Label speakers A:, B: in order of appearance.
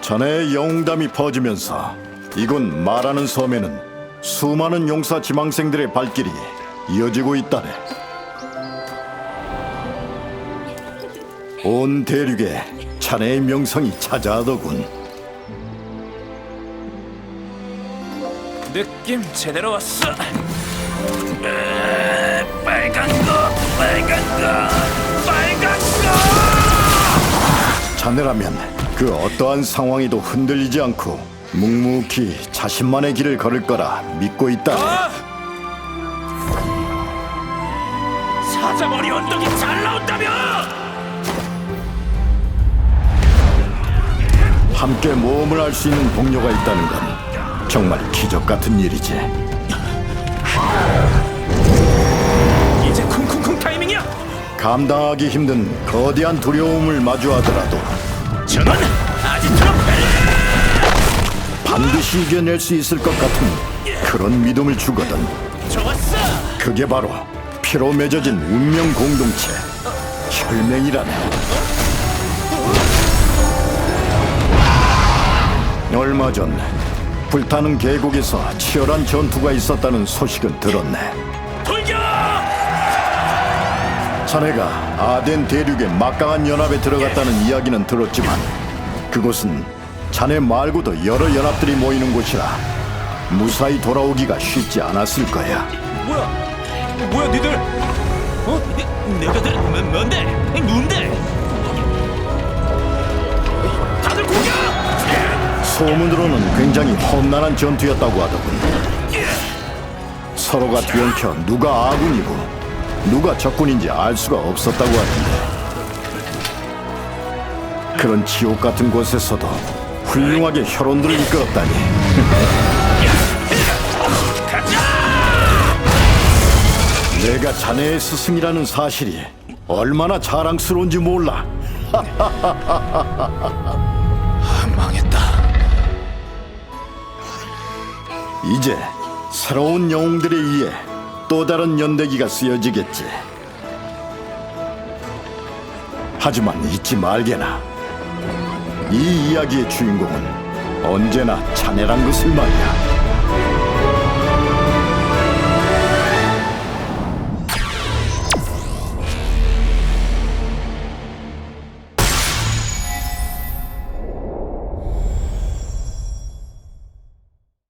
A: 자네의 영웅담이 퍼지면서 이곳 말하는 섬에는 수많은 용사 지망생들의 발길이 이어지고 있다네. 온 대륙에 자네의 명성이 자자하더군.
B: 느낌 제대로 왔어. 에, 빨간 거, 빨간 거, 빨간 거.
A: 자네라면 그 어떠한 상황에도 흔들리지 않고 묵묵히 자신만의 길을 걸을 거라 믿고 있다네.
B: 아! 사자머리 언덕이 잘 나온다며!
A: 함께 모험을 할 수 있는 동료가 있다는 건 정말 기적 같은 일이지.
B: 이제 쿵쿵쿵 타이밍이야.
A: 감당하기 힘든 거대한 두려움을 마주하더라도
B: 전원 아지트로
A: 반드시 이겨낼 수 있을 것 같은 그런 믿음을 주거든.
B: 좋았어.
A: 그게 바로 피로 맺어진 운명 공동체 혈맹이라네. 얼마 전 불타는 계곡에서 치열한 전투가 있었다는 소식은 들었네.
B: 돌격!
A: 자네가 아덴 대륙의 막강한 연합에 들어갔다는 이야기는 들었지만 그곳은 자네 말고도 여러 연합들이 모이는 곳이라 무사히 돌아오기가 쉽지 않았을 거야.
B: 뭐야? 뭐야 니들? 어? 내, 너희들 뭐, 뭔데? 누군데?
A: 소문으로는 굉장히 험난한 전투였다고 하더군. 서로가 뒤엉켜 누가 아군이고 누가 적군인지 알 수가 없었다고 하던데. 그런 지옥 같은 곳에서도 훌륭하게 혈원들을 이끌었다니. 내가 자네의 스승이라는 사실이 얼마나 자랑스러운지 몰라. 이제 새로운 영웅들에 의해 또 다른 연대기가 쓰여지겠지. 하지만 잊지 말게나. 이 이야기의 주인공은 언제나 자네란 것을 말이야.